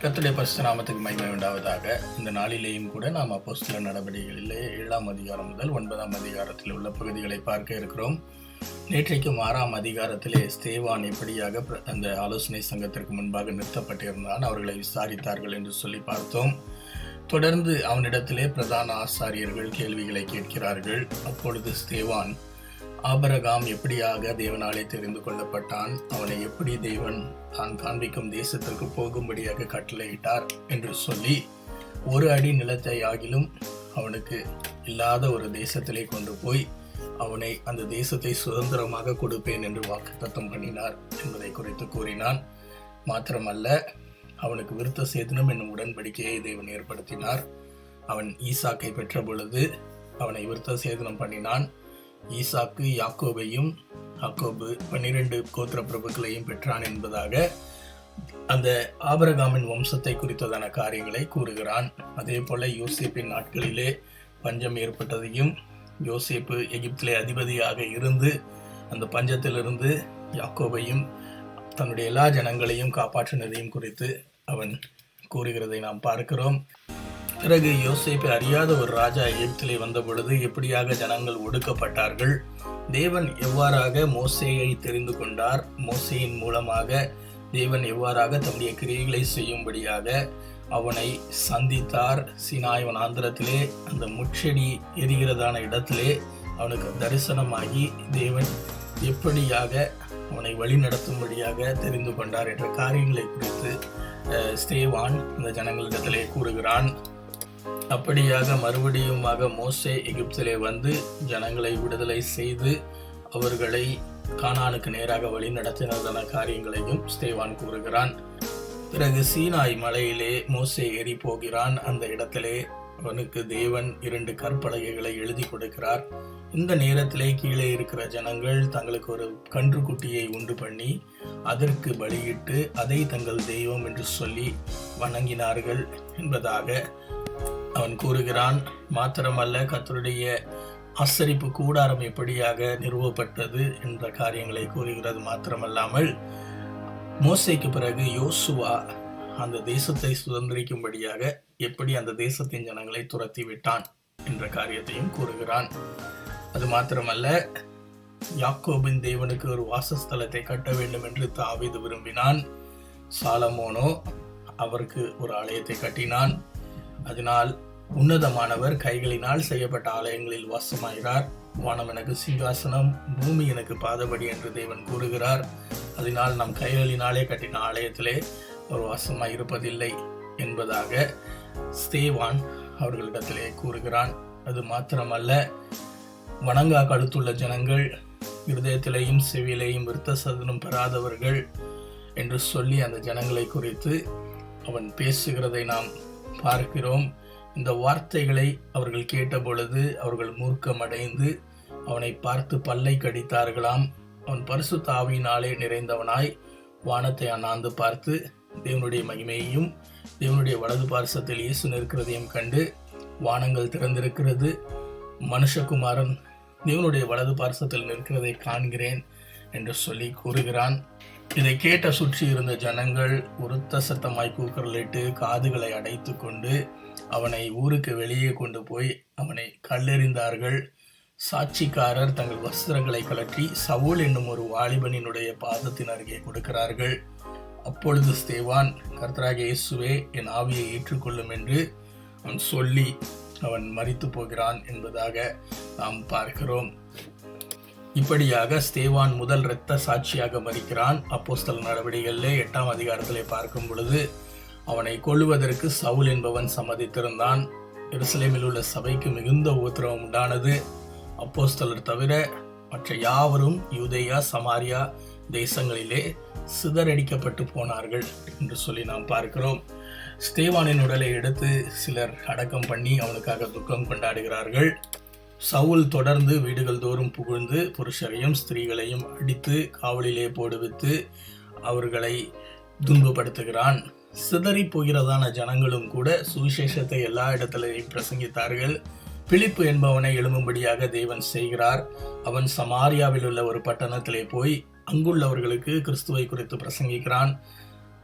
கத்துடைய பரிசு நாமத்துக்கு மகிமை உண்டாவதாக. இந்த நாளிலேயும் கூட நாம் அப்போஸ்தல நடவடிக்கைகளிலே ஏழாம் அதிகாரம் முதல் ஒன்பதாம் அதிகாரத்தில் உள்ள பகுதிகளை பார்க்க இருக்கிறோம். நேற்றைக்கும் ஆறாம் அதிகாரத்திலே ஸ்தேவான் எப்படியாக பிர- அந்த ஆலோசனை சங்கத்திற்கு முன்பாக நிறுத்தப்பட்டிருந்தான் அவர்களை விசாரித்தார்கள் என்று சொல்லி பார்த்தோம். தொடர்ந்து அவனிடத்திலே பிரதான ஆசாரியர்கள் கேள்விகளை கேட்கிறார்கள். அப்பொழுது ஸ்தேவான் ஆபரகாம் எப்படியாக தேவனாலே தெரிந்து கொள்ளப்பட்டான்? அவனை எப்படி தேவன் தான் காண்பிக்கும் தேசத்திற்கு போகும்படியாக கட்டளையிட்டார் என்று சொல்லி ஒரு அடி நிலத்தை ஆகிலும் அவனுக்கு இல்லாத ஒரு தேசத்திலே கொண்டு போய் அவனை அந்த தேசத்தை சுதந்திரமாக கொடுப்பேன் என்று வாக்குத்தத்தம் பண்ணினார் என்பதை குறித்து கூறினான். மாத்திரமல்ல அவனுக்கு விருத்த சேதனம் என்னும் உடன்படிக்கையை தேவன் ஏற்படுத்தினார். அவன் ஈசாக்கை பெற்ற பொழுது அவனை விருத்த சேதனம் பண்ணினான். ஈசாக்கு யாக்கோபையும் யாக்கோபு பன்னிரண்டு கோத்திர பிரபுக்களையும் பெற்றான் என்பதாக அந்த ஆபரகாமின் வம்சத்தை குறித்ததான காரியங்களை கூறுகிறான். அதே போல யோசேப்பின் நாட்களிலே பஞ்சம் ஏற்பட்டதையும் யோசேப்பு எகிப்திலே அதிபதியாக இருந்து அந்த பஞ்சத்திலிருந்து யாக்கோபையும் தன்னுடைய எல்லா ஜனங்களையும் காப்பாற்றினதையும் குறித்து அவன் கூறுகிறதை நாம் பார்க்கிறோம். பிறகு யோசிப்பை அறியாத ஒரு ராஜா எகிப்திலே வந்த பொழுது எப்படியாக ஜனங்கள் ஒடுக்கப்பட்டார்கள்? தேவன் எவ்வாறாக மோசேயை தெரிந்து கொண்டார்? மோசையின் மூலமாக தேவன் எவ்வாறாக தம்முடைய கிரியைகளை செய்யும்படியாக அவனை சந்தித்தார்? சீனாய் வனாந்திரத்திலே அந்த முட்செடி எரிகிறதான இடத்திலே அவனுக்கு தரிசனமாகி தேவன் எப்படியாக அவனை வழி நடத்தும்படியாக தெரிந்து கொண்டார் என்ற காரியங்களை குறித்து ஸ்தேவான் இந்த ஜனங்களிடத்திலே கூறுகிறான். அப்படியாக மறுபடியுமாக மோசே எகிப்திலே வந்து ஜனங்களை விடுதலை செய்து அவர்களை கானானுக்கு நேராக வழி நடத்தினதான காரியங்களையும் ஸ்தேவான் கூறுகிறான். பிறகு சீனாய் மலையிலே மோசே ஏறி போகிறான் அந்த இடத்திலே அவனுக்கு தேவன் இரண்டு கற்பலகைகளை எழுதி கொடுக்கிறார். இந்த நேரத்திலே கீழே இருக்கிற ஜனங்கள் தங்களுக்கு ஒரு கன்றுக்குட்டியை உண்டு பண்ணி அதற்கு பலியிட்டு அதை தங்கள் தெய்வம் என்று சொல்லி வணங்கினார்கள் என்பதாக அவன் கூறுகிறான் மாத்திரமல்ல கத்தருடைய ஆசரிப்பு கூடாரம் எப்படியாக நிறுவப்பட்டது? என்ற காரியங்களை கூறுகிறது. மாத்திரமல்லாமல் மோசைக்கு பிறகு யோசுவா அந்த தேசத்தை சுதந்திரிக்கும்படியாக எப்படி அந்த தேசத்தின் ஜனங்களை துரத்தி விட்டான் என்ற காரியத்தையும் கூறுகிறான். அது மாத்திரமல்ல யாக்கோபின் தேவனுக்கு ஒரு வாசஸ்தலத்தை கட்ட வேண்டும் என்று தாவீது விரும்பினான். சாலமோனோ அவருக்கு ஒரு ஆலயத்தை கட்டினான். அதனால் உன்னதமானவர் கைகளினால் செய்யப்பட்ட ஆலயங்களில் வாசமாகிறார். வானம் எனக்கு சிங்காசனம் பூமி எனக்கு பாதபடி என்று தேவன் கூறுகிறார். அதனால் நம் கைகளினாலே கட்டின ஆலயத்திலே ஒரு வாசமாக இருப்பதில்லை என்பதாக ஸ்தேவான் அவர்களிடத்திலே கூறுகிறான். அது மாத்திரமல்ல வணங்கா கழுத்துள்ள ஜனங்கள் இருதயத்திலேயும் செவியிலேயும் விருத்த சதனம் பெறாதவர்கள் என்று சொல்லி அந்த ஜனங்களை குறித்து அவன் பேசுகிறதை நாம் பார்க்கிறோம். இந்த வார்த்தைகளை அவர்கள் கேட்டபொழுது அவர்கள் மூர்க்கமடைந்து அவனை பார்த்து பல்லை கடித்தார்களாம். அவன் பரிசு ஆவியினாலே நிறைந்தவனாய் வானத்தை அண்ணாந்து பார்த்து தேவனுடைய மகிமையையும் தேவனுடைய வலது பார்சத்தில் இயேசு நிற்கிறதையும் கண்டு வானங்கள் திறந்திருக்கிறது. மனுஷகுமாரன் தேவனுடைய வலது பார்சத்தில் நிற்கிறதை காண்கிறேன் என்று சொல்லி கூறுகிறான். இதை கேட்ட சுற்றி இருந்த ஜனங்கள் உருத்த சத்தமாய் கூக்குரலிட்டு காதுகளை அடைத்து கொண்டு அவனை ஊருக்கு வெளியே கொண்டு போய் அவனை கல்லெறிந்தார்கள். சாட்சிக்காரர் தங்கள் வஸ்திரங்களை கழற்றி சவுல் என்னும் ஒரு வாலிபனினுடைய பாதத்தின் அருகே கொடுக்கிறார்கள். அப்பொழுது ஸ்தேவான் கர்த்தராக இயேசுவே என் ஆவியை ஏற்றுக்கொள்ளும் என்று அவன் சொல்லி அவன் மறித்து போகிறான் என்பதாக நாம் பார்க்கிறோம். இப்படியாக ஸ்தேவான் முதல் இரத்த சாட்சியாக மறிக்கிறான் அப்போஸ்தல் நடவடிக்கைகளிலே எட்டாம் அதிகாரத்திலே பார்க்கும் பொழுது அவனை கொள்ளுவதற்கு சவுல் என்பவன் சம்மதித்திருந்தான். எருசலேமில் உள்ள சபைக்கு மிகுந்த உபத்திரவம் உண்டானது. அப்போஸ்தலர் தவிர மற்ற யாவரும் யூதேயா சமாரியா தேசங்களிலே சிதறடிக்கப்பட்டு போனார்கள் என்று சொல்லி நாம் பார்க்கிறோம். ஸ்தேவானின் உடலை எடுத்து சிலர் அடக்கம் பண்ணி அவனுக்காக துக்கம் கொண்டாடுகிறார்கள். சவுல் தொடர்ந்து வீடுகள் தோறும் புகுழ்ந்து புருஷரையும் ஸ்திரீகளையும் அடித்து காவலிலே போடுவித்து அவர்களை துன்பப்படுத்துகிறான். சிதறி போகிறதான ஜனங்களும் கூட சுவிசேஷத்தை எல்லா இடத்திலையும் பிரசங்கித்தார்கள். பிலிப்பு என்பவனை எழும்பும்படியாக தேவன் செய்கிறார். அவன் சமாரியாவில் உள்ள ஒரு பட்டணத்திலே போய் அங்குள்ளவர்களுக்கு கிறிஸ்துவை குறித்து பிரசங்கிக்கிறான்.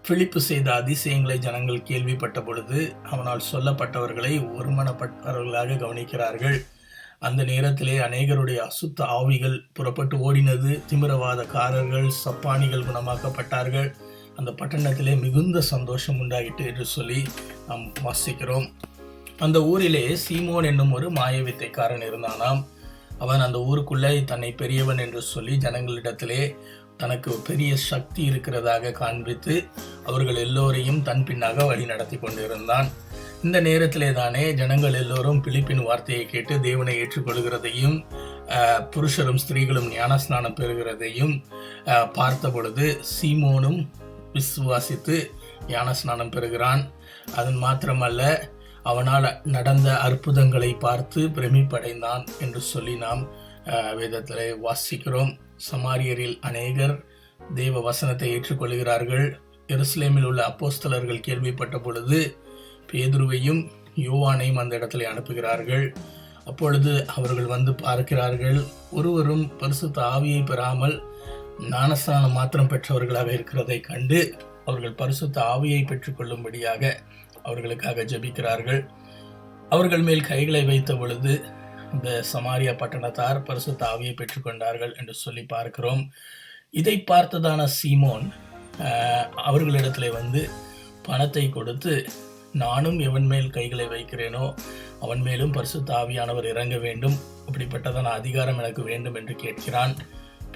பிலிப்பு செய்த அதிசயங்களை ஜனங்கள் கேள்விப்பட்ட பொழுது அவனால் சொல்லப்பட்டவர்களை ஒருமனப்பட்டவர்களாக கவனிக்கிறார்கள். அந்த நேரத்திலே அநேகருடைய அசுத்த ஆவிகள் புறப்பட்டு ஓடினது. திமிரவாதக்காரர்கள் சப்பானிகள் குணமாக்கப்பட்டார்கள். அந்த பட்டணத்திலே மிகுந்த சந்தோஷம் உண்டாகிட்டு என்று சொல்லி நாம் வாசிக்கிறோம். அந்த ஊரிலே சீமோன் என்னும் ஒரு மாய வித்தைக்காரன் இருந்தானாம். அவன் அந்த ஊருக்குள்ளே தன்னை பெரியவன் என்று சொல்லி ஜனங்களிடத்திலே தனக்கு பெரிய சக்தி இருக்கிறதாக காண்பித்து அவர்கள் எல்லோரையும் தன் பின்னாக வழி நடத்தி கொண்டிருந்தான். இந்த நேரத்திலே தானே ஜனங்கள் எல்லோரும் பிலிப்பின் வார்த்தையை கேட்டு தேவனை ஏற்றுக்கொள்கிறதையும் புருஷரும் ஸ்திரீகளும் ஞானஸ்நானம் பெறுகிறதையும் பார்த்த பொழுது சீமோனும் விசுவாசித்து ஞானஸ்நானம் பெறுகிறான். அதன் மாத்திரமல்ல அவனால் நடந்த அற்புதங்களை பார்த்து பிரமிப்படைந்தான் என்று சொல்லி நாம் வேதத்தில் வாசிக்கிறோம். சமாரியரில் அநேகர் தேவ வசனத்தை ஏற்றுக்கொள்கிறார்கள். எருசலேமில் உள்ள அப்போஸ்தலர்கள் கேள்விப்பட்ட பொழுது பேதுருவையும் யோவானையும் அந்த இடத்துல அனுப்புகிறார்கள். அப்பொழுது அவர்கள் வந்து பார்க்கிறார்கள் ஒருவரும் பரிசுத்த ஆவியை பெறாமல் ஞானஸ்தானம் மாத்திரம் பெற்றவர்களாக இருக்கிறதை கண்டு அவர்கள் பரிசுத்த ஆவியை பெற்றுக்கொள்ளும்படியாக அவர்களுக்காக ஜெபிக்கிறார்கள். அவர்கள் மேல் கைகளை வைத்த பொழுது இந்த சமாரியா பட்டணத்தார் பரிசுத்த ஆவியை பெற்றுக்கொண்டார்கள் என்று சொல்லி பார்க்கிறோம். இதை பார்த்ததான சீமோன் அவர்களிடத்தில் அவர்களிடத்துல வந்து பணத்தை கொடுத்து நானும் எவன் மேல் கைகளை வைக்கிறேனோ அவன் மேலும் பரிசு தாவியானவர் இறங்க வேண்டும். அப்படிப்பட்டதான அதிகாரம் எனக்கு வேண்டும் என்று கேட்கிறான்.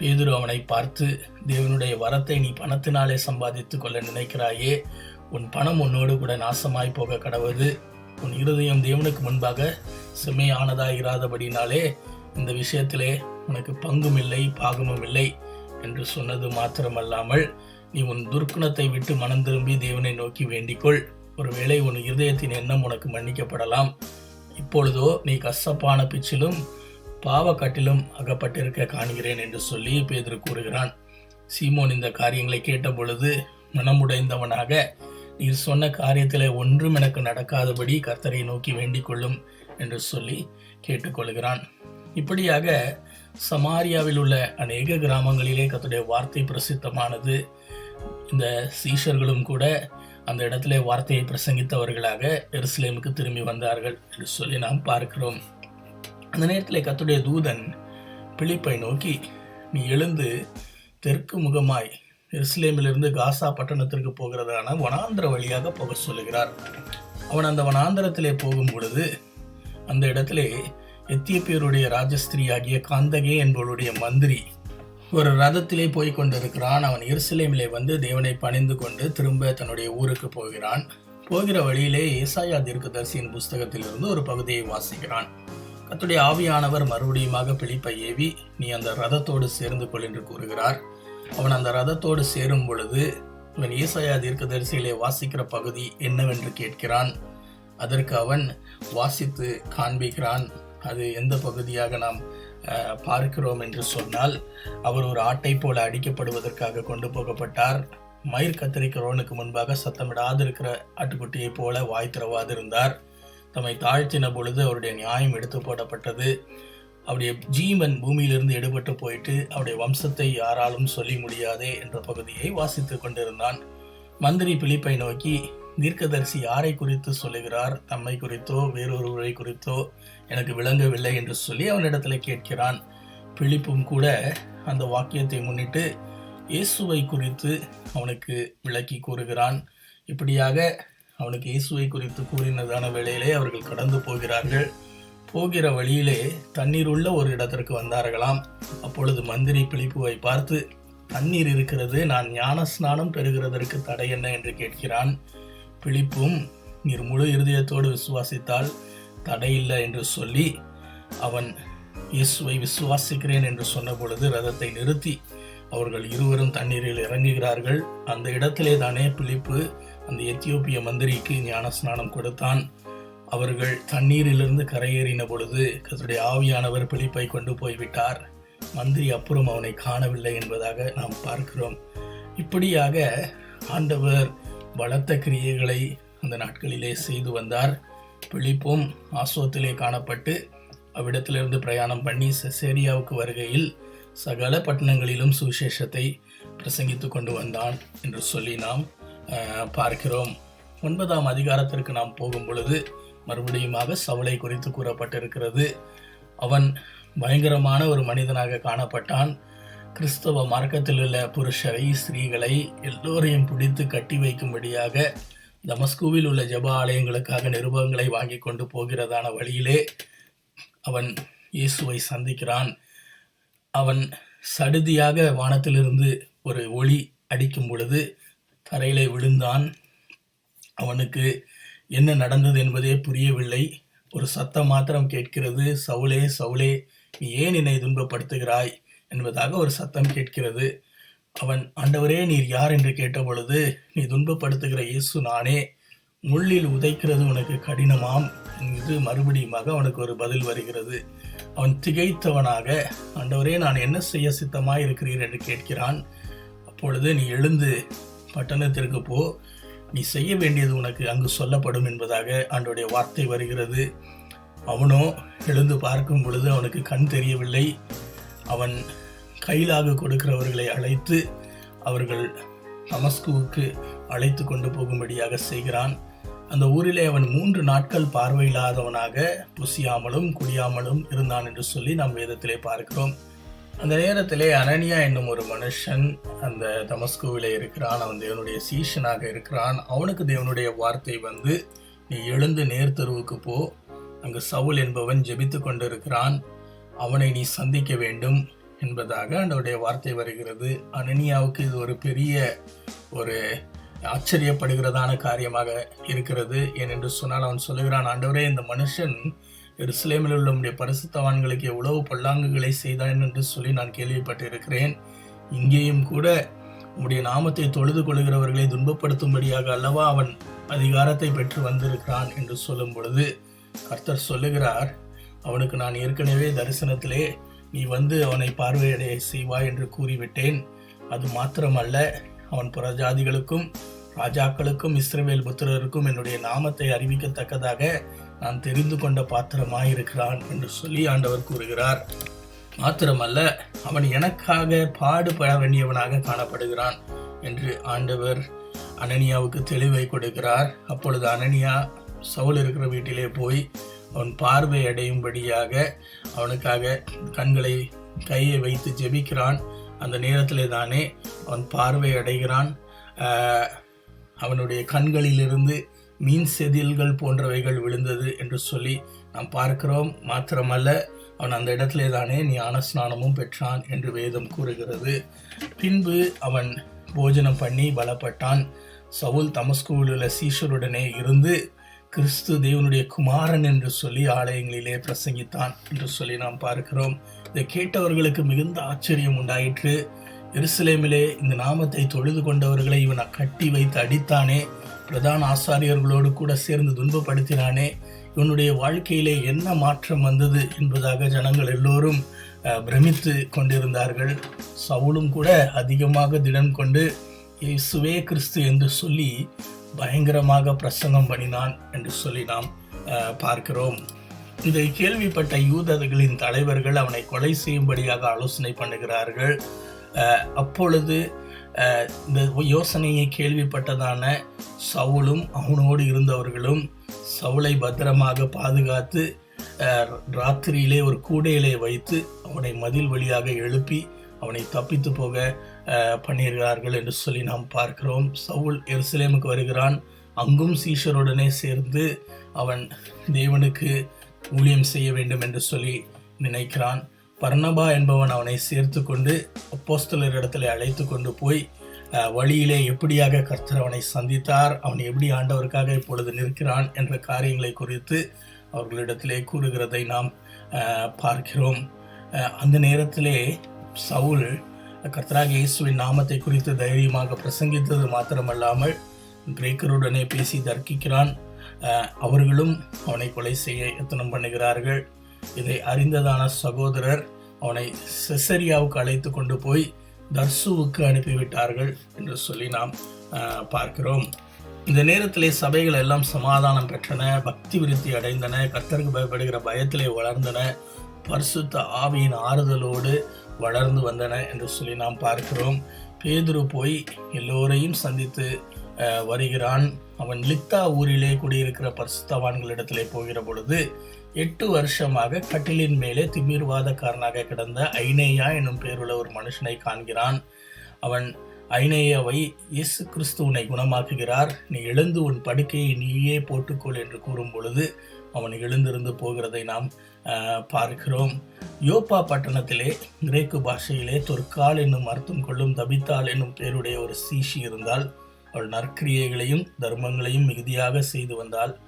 பேதுரு அவனை பார்த்து தேவனுடைய வரத்தை நீ பணத்தினாலே சம்பாதித்து கொள்ள நினைக்கிறாயே. உன் பணம் உன்னோடு கூட நாசமாய் போக கடவுது. உன் இருதயம் தேவனுக்கு முன்பாக செம்மையானதாய் இராதபடினாலே இந்த விஷயத்திலே உனக்கு பங்கும் இல்லை பாகமும் இல்லை என்று சொன்னது மாத்திரமல்லாமல் நீ உன் துர்க்குணத்தை விட்டு மனம் திரும்பி தேவனை நோக்கி வேண்டிக்கொள். ஒருவேளை உன் இருதயத்தின் எண்ணம் உனக்கு மன்னிக்கப்படலாம். இப்பொழுதோ நீ கசப்பான பிச்சிலும் பாவக்கட்டிலும் அகப்பட்டிருக்க காண்கிறேன் என்று சொல்லி பேதுரு கூறுகிறான். சீமோன் இந்த காரியங்களை கேட்ட பொழுது மனமுடைந்தவனாக நீர் சொன்ன காரியத்தில் ஒன்றும் எனக்கு நடக்காதபடி கர்த்தரை நோக்கி வேண்டிக் கொள்ளும் என்று சொல்லி கேட்டுக்கொள்கிறான். இப்படியாக சமாரியாவில் உள்ள அநேக கிராமங்களிலே கத்துடைய வார்த்தை பிரசித்தமானது. இந்த சீஷர்களும் கூட அந்த இடத்திலே வார்த்தையை பிரசங்கித்தவர்களாக எருசலேமுக்கு திரும்பி வந்தார்கள் என்று சொல்லி நாம் பார்க்கிறோம். அந்த நேரத்தில் கத்துடைய தூதன் பிலிப்பை நோக்கி நீ எழுந்து தெற்கு முகமாய் எருசலேமிலிருந்து காசா பட்டணத்திற்கு போகிறதான வனாந்திர வழியாக போக சொல்லுகிறார். அவன் அந்த வனாந்திரத்திலே போகும் பொழுது அந்த இடத்திலே எத்தியோப்பியருடைய ராஜஸ்திரியாகிய காந்தகே என்பவருடைய மந்திரி ஒரு ரதத்திலே போய் கொண்டிருக்கிறான். அவன் எருசலேமிலே வந்து தேவனை பணிந்து கொண்டு திரும்ப தன்னுடைய ஊருக்கு போகிறான். போகிற வழியிலே ஏசாயா தீர்க்கதரிசியின் புஸ்தகத்திலிருந்து ஒரு பகுதியை வாசிக்கிறான். கத்துடைய ஆவியானவர் மறுபடியுமாக பிழிப்பை ஏவி நீ அந்த ரதத்தோடு சேர்ந்து கொள் என்று கூறுகிறார். அவன் அந்த ரதத்தோடு சேரும் பொழுது இவன் ஏசாயா தீர்க்கதரிசியிலே வாசிக்கிற பகுதி என்னவென்று கேட்கிறான். அதற்கு அவன் வாசித்து காண்பிக்கிறான். அது எந்த பகுதியாக நாம் பார்க்கிறோம் என்று சொன்னால் அவர் ஒரு ஆட்டை போல அடிக்கப்படுவதற்காக கொண்டு போகப்பட்டார். மயிர் கத்தரிக்கிறவனுக்கு முன்பாக சத்தமிடாதிருக்கிற ஆட்டுக்குட்டியைப் போல வாய் திறவாதிருந்தார். தம்மை தாழ்த்தின பொழுது அவருடைய நியாயம் எடுத்து போடப்பட்டது. அவருடைய ஜீவன் பூமியிலிருந்து எடுபட்டு போயிட்டு அவருடைய வம்சத்தை யாராலும் சொல்லி முடியாதே என்ற பகுதியை வாசித்து கொண்டிருந்தான். மந்திரி பிலிப்பை நோக்கி தீர்க்கதரிசி யாரை குறித்து சொல்லுகிறார்? தம்மை குறித்தோ வேறொருவரை குறித்தோ எனக்கு விளங்கவில்லை என்று சொல்லி அவனிடத்தில் கேட்கிறான். பிழிப்பும் கூட அந்த வாக்கியத்தை முன்னிட்டு இயேசுவை குறித்து அவனுக்கு விளக்கி கூறுகிறான். இப்படியாக அவனுக்கு இயேசுவை குறித்து கூறினதான வேளையிலே அவர்கள் கடந்து போகிறார்கள். போகிற வழியிலே தண்ணீர் உள்ள ஒரு இடத்திற்கு வந்தார்களாம். அப்பொழுது மந்திரி பிழிப்புவை பார்த்து தண்ணீர் இருக்கிறது நான் ஞான ஸ்நானம் பெறுகிறதற்கு தடை என்ன? என்று கேட்கிறான். பிழிப்பும் நீர் முழு இருதயத்தோடு விசுவாசித்தால் தடையில்லை என்று சொல்லி அவன் இயேசுவை விசுவாசிக்கிறேன் என்று சொன்ன பொழுது ரதத்தை நிறுத்தி அவர்கள் இருவரும் தண்ணீரில் இறங்குகிறார்கள். அந்த இடத்திலே தானே பிலிப்பு அந்த எத்தியோப்பிய மந்திரிக்கு ஞான ஸ்நானம் கொடுத்தான். அவர்கள் தண்ணீரிலிருந்து கரையேறின பொழுது கத்துடைய ஆவியானவர் பிலிப்பை கொண்டு போய்விட்டார். மந்திரி அப்புறம் அவனை காணவில்லை என்பதாக நாம் பார்க்கிறோம். இப்படியாக ஆண்டவர் பலத்த கிரியைகளை அந்த நாட்களிலே செய்து வந்தார். பிழிப்பும் ஆசோத்திலே காணப்பட்டு அவ்விடத்திலிருந்து பிரயாணம் பண்ணி செசேரியாவுக்கு வருகையில் சகல பட்டணங்களிலும் சுவிசேஷத்தை பிரசங்கித்து கொண்டு வந்தான் என்று சொல்லி நாம் பார்க்கிறோம். ஒன்பதாம் அதிகாரத்திற்கு நாம் போகும் பொழுது மறுபடியுமாக சவுளை குறித்து கூறப்பட்டிருக்கிறது. அவன் பயங்கரமான ஒரு மனிதனாக காணப்பட்டான். கிறிஸ்தவ மார்க்கத்தில் உள்ள புருஷரை ஸ்திரீகளை எல்லோரையும் பிடித்து கட்டி வைக்கும்படியாக தமஸ்கூவில் உள்ள ஜெப ஆலயங்களுக்காக நிருபங்களை வாங்கி கொண்டு போகிறதான வழியிலே அவன் இயேசுவை சந்திக்கிறான். அவன் சடுதியாக வானத்திலிருந்து ஒரு ஒளி அடிக்கும் பொழுது தரையிலே விழுந்தான். அவனுக்கு என்ன நடந்தது என்பதே புரியவில்லை. ஒரு சத்தம் மாத்திரம் கேட்கிறது. சவுலே சவுலே நீ ஏன் என்னை துன்பப்படுத்துகிறாய்? என்பதாக ஒரு சத்தம் கேட்கிறது. அவன் ஆண்டவரே நீர் யார் என்று கேட்டபொழுது நீ துன்பப்படுத்துகிற இயேசு நானே. முள்ளில் உதைக்கிறது உனக்கு கடினமாம். என்று மறுபடியுமாக அவனுக்கு ஒரு பதில் வருகிறது. அவன் திகைத்தவனாக ஆண்டவரே நான் என்ன செய்ய சித்தமாக இருக்கிறீர் என்று கேட்கிறான். அப்பொழுது நீ எழுந்து பட்டணத்திற்கு போ. நீ செய்ய வேண்டியது உனக்கு அங்கு சொல்லப்படும் என்பதாக ஆண்டோடைய வார்த்தை வருகிறது. அவனோ எழுந்து பார்க்கும் பொழுது அவனுக்கு கண் தெரியவில்லை. அவன் கையிலாக கொடுக்கிறவர்களை அழைத்து அவர்கள் தமஸ்குவுக்கு அழைத்து கொண்டு போகும்படியாக செய்கிறான். அந்த ஊரிலே அவன் மூன்று நாட்கள் பார்வையில்லாதவனாக புசியாமலும் குடியாமலும் இருந்தான் என்று சொல்லி நாம் வேதத்திலே பார்க்கிறோம். அந்த நேரத்திலே அனனியா என்னும் ஒரு மனுஷன் அந்த தமஸ்குவிலே இருக்கிறான். அவன் தேவனுடைய சீஷனாக இருக்கிறான். அவனுக்கு தேவனுடைய வார்த்தை வந்து நீ எழுந்து நேர்த்தருவுக்கு போ. அங்கு சவுல் என்பவன் ஜெபித்து கொண்டிருக்கிறான். அவனை நீ சந்திக்க வேண்டும் என்பதாக அவனுடைய வார்த்தை வருகிறது. அனனியாவுக்கு இது ஒரு பெரிய ஒரு ஆச்சரியப்படுகிறதான காரியமாக இருக்கிறது. ஏனென்று சொன்னால் அவன் சொல்லுகிறான் ஆண்டவரே இந்த மனுஷன் எருசலேமில் உள்ள நம்முடைய பரிசுத்தவான்களுக்கு எவ்வளவு பொல்லாங்குகளை செய்தான் என்று சொல்லி நான் கேள்விப்பட்டிருக்கிறேன். இங்கேயும் கூட உம்முடைய நாமத்தை தொழுது கொள்கிறவர்களை துன்பப்படுத்தும்படியாக அல்லவா அவன் அதிகாரத்தை பெற்று வந்திருக்கிறான் என்று சொல்லும் பொழுது கர்த்தர் சொல்லுகிறார் அவனுக்கு நான் ஏற்கனவே தரிசனத்திலே நீ வந்து அவனை பார்வையடைய செய்வாய் என்று கூறிவிட்டேன். அது மாத்திரமல்ல அவன் புறஜாதிகளுக்கும் ராஜாக்களுக்கும் இஸ்ரவேல் புத்திரருக்கும் என்னுடைய நாமத்தை அறிவிக்கத்தக்கதாக நான் தெரிந்து கொண்ட பாத்திரமாயிருக்கிறான் என்று சொல்லி ஆண்டவர் கூறுகிறார். மாத்திரமல்ல அவன் எனக்காக பாடுபட வேண்டியவனாக காணப்படுகிறான் என்று ஆண்டவர் அனனியாவுக்கு தெளிவை கொடுக்கிறார். அப்பொழுது அனனியா சவுல் இருக்கிற வீட்டிலே போய் அவன் பார்வை அடையும்படியாக அவனுக்காக கண்களை கையை வைத்து ஜெபிக்கிறான். அந்த நேரத்திலே தானே அவன் பார்வை அடைகிறான். அவனுடைய கண்களிலிருந்து மீன் செதில்கள் போன்றவைகள் விழுந்தது என்று சொல்லி நாம் பார்க்கிறோம். மாத்திரமல்ல அவன் அந்த இடத்திலே தானே ஞான ஸ்நானமும் பெற்றான் என்று வேதம் கூறுகிறது. பின்பு அவன் போஜனம் பண்ணி பலப்பட்டான். சவுல் தமஸ்கூலில் சீஷருடனே இருந்து கிறிஸ்து தேவனுடைய குமாரன் என்று சொல்லி ஆலயங்களிலே பிரசங்கித்தான் என்று சொல்லி நாம் பார்க்கிறோம். இதை கேட்டவர்களுக்கு மிகுந்த ஆச்சரியம் உண்டாயிற்று. எருசலேமிலே இந்த நாமத்தை தொழுது கொண்டவர்களை இவன் கட்டி வைத்து அடித்தானே. பிரதான ஆசாரியர்களோடு கூட சேர்ந்து துன்பப்படுத்தினானே. இவனுடைய வாழ்க்கையிலே என்ன மாற்றம் வந்தது என்பதாக ஜனங்கள் எல்லோரும் பிரமித்து கொண்டிருந்தார்கள். சவுலும் கூட அதிகமாக திடம் கொண்டு இயேசுவே கிறிஸ்து என்று சொல்லி பயங்கரமாக பிரசங்கம் பண்ணினான் என்று சொல்லி நாம் பார்க்கிறோம். இதை கேள்விப்பட்ட யூதர்களின் தலைவர்கள் அவனை கொலை செய்யும்படியாக ஆலோசனை பண்ணுகிறார்கள். அப்பொழுது இந்த யோசனையை கேள்விப்பட்டதான சவுலும் அவனோடு இருந்தவர்களும் சவுளை பத்திரமாக பாதுகாத்து ராத்திரியிலே ஒரு கூடையிலே வைத்து அவனை மதில் வழியாக எழுப்பி அவனை தப்பித்து போக பண்ணியிருக்கிறார்கள் என்று சொல்லி நாம் பார்க்கிறோம். சவுல் எருசலேமுக்கு வருகிறான். அங்கும் சீஷருடனே சேர்ந்து அவன் தேவனுக்கு ஊழியம் செய்ய வேண்டும் என்று சொல்லி நினைக்கிறான். பர்ணபா என்பவன் அவனை சேர்த்து கொண்டு அப்போஸ்தலர் இடத்துல அழைத்து கொண்டு போய் வழியிலே எப்படியாக கர்த்தர் அவனை சந்தித்தார் அவன் எப்படி ஆண்டவருக்காக இப்பொழுது நிற்கிறான் என்ற காரியங்களை குறித்து அவர்களிடத்திலே கூறுகிறதை நாம் பார்க்கிறோம். அந்த நேரத்திலே சவுல் கர்த்தராக இயேசுவின் நாமத்தை குறித்து தைரியமாக பிரசங்கித்தது மாத்திரமல்லாமல் கிரேக்கருடனே பேசி தர்க்கிக்கிறான். அவர்களும் அவனை கொலை செய்ய எத்தனம் பண்ணுகிறார்கள். இதை அறிந்ததான சகோதரர் அவனை செசரியாவுக்கு அழைத்து கொண்டு போய் தர்சுவுக்கு அனுப்பிவிட்டார்கள் என்று சொல்லி நாம் பார்க்கிறோம். இந்த நேரத்திலே சபைகள் எல்லாம் சமாதானம் பெற்றன பக்தி விருத்தி அடைந்தன கர்த்தருக்கு பயப்படுகிற பயத்திலே வளர்ந்தன. பரிசுத்த ஆவியின் ஆறுதலோடு வளர்ந்து வந்தன என்று சொல்லி நாம் பார்க்கிறோம். பேதுரு போய் எல்லோரையும் சந்தித்து வருகிறான். அவன் லித்தா ஊரிலே குடியிருக்கிற பரிசுத்தவான்களிடத்திலே போகிற பொழுது எட்டு வருஷமாக கட்டிலின் மேலே திமிர்வாதக்காரனாக கிடந்த ஐனேயா என்னும் பேருள்ள ஒரு மனுஷனை காண்கிறான். அவன் ஐனேயாவை இயேசு கிறிஸ்துவனை குணமாக்குகிறார். நீ எழுந்து உன் படுக்கையை நீயே போட்டுக்கொள் என்று கூறும் பொழுது அவன் எழுந்திருந்து போகிறதை நாம் பார்க்கிறோம். யோப்பா பட்டணத்திலே கிரேக்கு பாஷையிலே தொற்கால் என்னும் அர்த்தம் கொள்ளும் தபித்தாள் என்னும் பேருடைய ஒரு சீஷி இருந்தால் அவள் நற்கிரியைகளையும் தர்மங்களையும் மிகுதியாக செய்து வந்தாள்.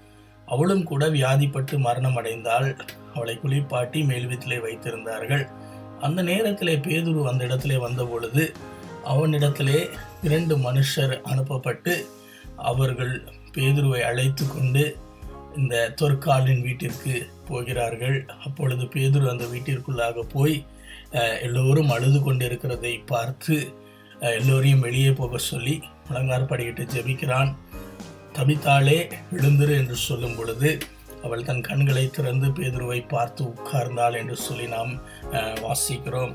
அவளும் கூட வியாதிப்பட்டு மரணம் அடைந்தால் அவளை குளிப்பாட்டி மேல்வீட்டிலே வைத்திருந்தார்கள். அந்த நேரத்திலே பேதுரு அந்த இடத்திலே வந்த பொழுது அவனிடத்திலே இரண்டு மனுஷர் அனுப்பப்பட்டு அவர்கள் பேதுருவை அழைத்து கொண்டு இந்த தொற்காலின் வீட்டிற்கு போகிறார்கள். அப்பொழுது பேதுரு அந்த வீட்டிற்குள்ளாக போய் எல்லோரும் அழுது கொண்டிருக்கிறதை பார்த்து எல்லோரையும் வெளியே போக சொல்லி முழங்காற்படியிட்டு ஜெபிக்கிறான். தவித்தாளே எழுந்திரு என்று சொல்லும் பொழுது அவள் தன் கண்களை திறந்து பேதுருவை பார்த்து உட்கார்ந்தாள் என்று சொல்லி நாம் வாசிக்கிறோம்.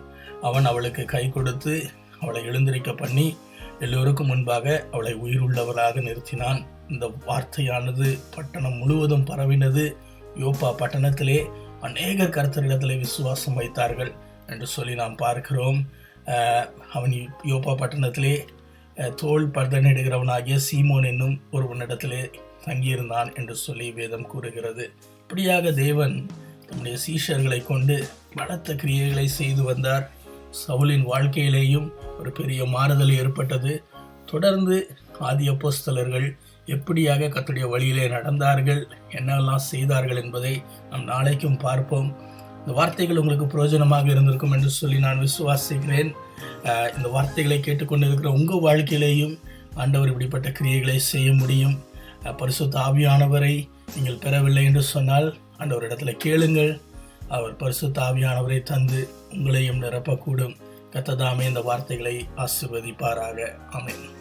அவன் அவளுக்கு கை கொடுத்து அவளை எழுந்திருக்க பண்ணி எல்லோருக்கும் முன்பாக அவளை உயிருள்ளவராக நிறுத்தினான். இந்த வார்த்தையானது பட்டணம் முழுவதும் பரவினது. யோப்பா பட்டணத்திலே அநேக கருத்தரிடத்திலே விசுவாசம் வைத்தார்கள் என்று சொல்லி நாம் பார்க்கிறோம். அவன் யோப்பா பட்டணத்திலே தோல் பர்தனிடுகிறவனாகிய சீமோன் என்னும் ஒருவனிடத்திலே தங்கியிருந்தான் என்று சொல்லி வேதம் கூறுகிறது. இப்படியாக தேவன் தம்முடைய சீஷர்களை கொண்டு பலத்த கிரியைகளை செய்து வந்தார். சவுலின் வாழ்க்கையிலேயும் ஒரு பெரிய மாறுதல் ஏற்பட்டது. தொடர்ந்து ஆதி அப்போஸ்தலர்கள் எப்படியாக கத்துடைய வழியிலே நடந்தார்கள் என்னெல்லாம் செய்தார்கள் என்பதை நாம் நாளைக்கும் பார்ப்போம். இந்த வார்த்தைகள் உங்களுக்கு பிரயோஜனமாக இருந்திருக்கும் என்று சொல்லி நான் விசுவாசிக்கிறேன். இந்த வார்த்தைகளை கேட்டுக்கொண்டிருக்கிற உங்கள் வாழ்க்கையிலேயும் ஆண்டவர் இப்படிப்பட்ட கிரியைகளை செய்ய முடியும். பரிசுத்த ஆவியானவரை நீங்கள் பெறவில்லை என்று சொன்னால் ஆண்டவரிடத்துல கேளுங்கள். அவர் பரிசுத்த ஆவியானவரை தந்து உங்களையும் நிரப்பக்கூடும். கத்ததாமே இந்த வார்த்தைகளை ஆசிர்வதிப்பாராக. அமையும்